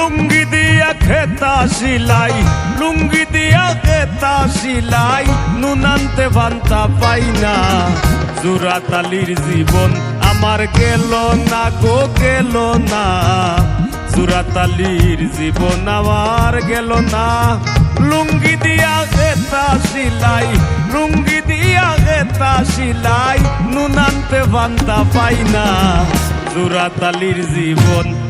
লুঙ্গি দিয়া খেতা সিলাই, লুঙ্গি দিয়া খেতা সিলাই, নুনান্তে বান্তা পাই না। জুরাতালির জীবন আমার গেল না গো, গেল না। জুরাতালির জীবন আমার গেল না। লুঙ্গি দিয়া খেতা সিলাই, লুঙ্গি দিয়া খেতা সিলাই, নুনান্তে বান্তা পাই না। জুরাতালির জীবন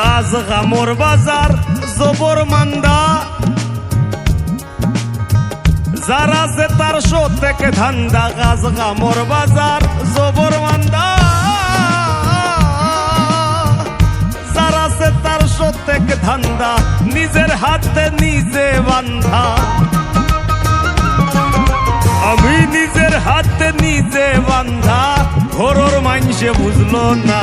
কাজ গামর বাজার, জবর মান্দা। যারা সে তার থেকে ধান্দা গাছ গামর বাজার, জবর মান্দা। যারা সে তার থেকে ধান্দা, নিজের হাতে নিজে বান্ধা। আমি নিজের হাতে নিজে বান্ধা, ঘরর মাইনসে বুঝলো না।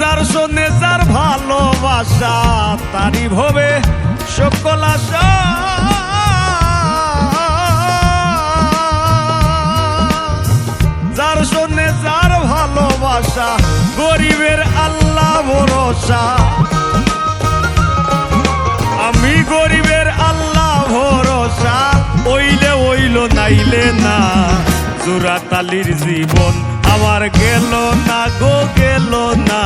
যার শোনে, যার ভালোবাসা তারি ভবে সকল আশা। যার শোনে, যার ভালোবাসা, গরিবের আল্লাহ ভরসা। আমি গরিবের আল্লাহ ভরসা ওইলে ওইল নাইলে না। জুরাতালির জীবন আমার গেল না গো গেল না।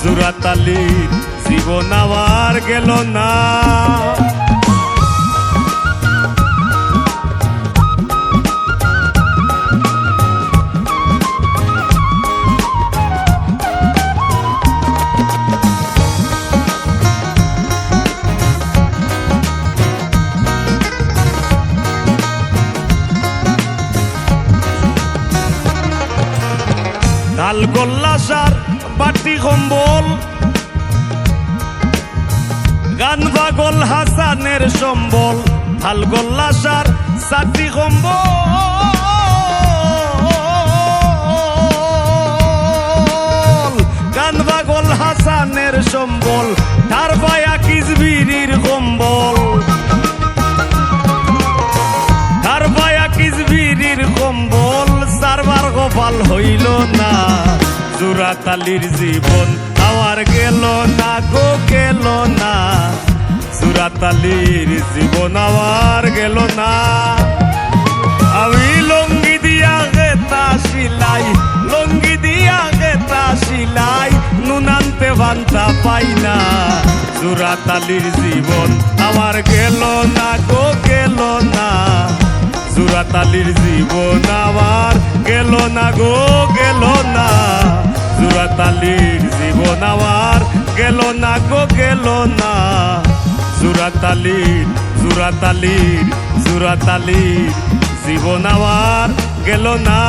জুরাতালির জীবন আমার গেল না। গোল্লা সার, বাটি কম্বল। গান বাগল হাসানের সম্বল গোল্লা সার সাটি কম্বল। বাগল হাসানের সম্বল, তার বায়া কিজবিরির কম্বল। তার বায়া কিজবিরির কম্বল, সারবার গোপাল হইল না জুরাতালির জীবন। আমার গেল না গো, গেল না। জুরাতালির জীবন আমার গেল না। আমি লঙ্গি দিয়া গেতা সিলাই, লঙ্গি দিয়া গেতা সিলাই নুনান্তে ভান্তা পাই না। জুরাতালির জীবন আমার গেল না গো, গেল না। জুরাতালির জীবন আমার গেল না গো, গেল না। জুরাতালির জীবন আমার। গেল না গো, গেল না। জুরাতালির জুরাতালির জুরাতালির জীবন আমার। গেল না।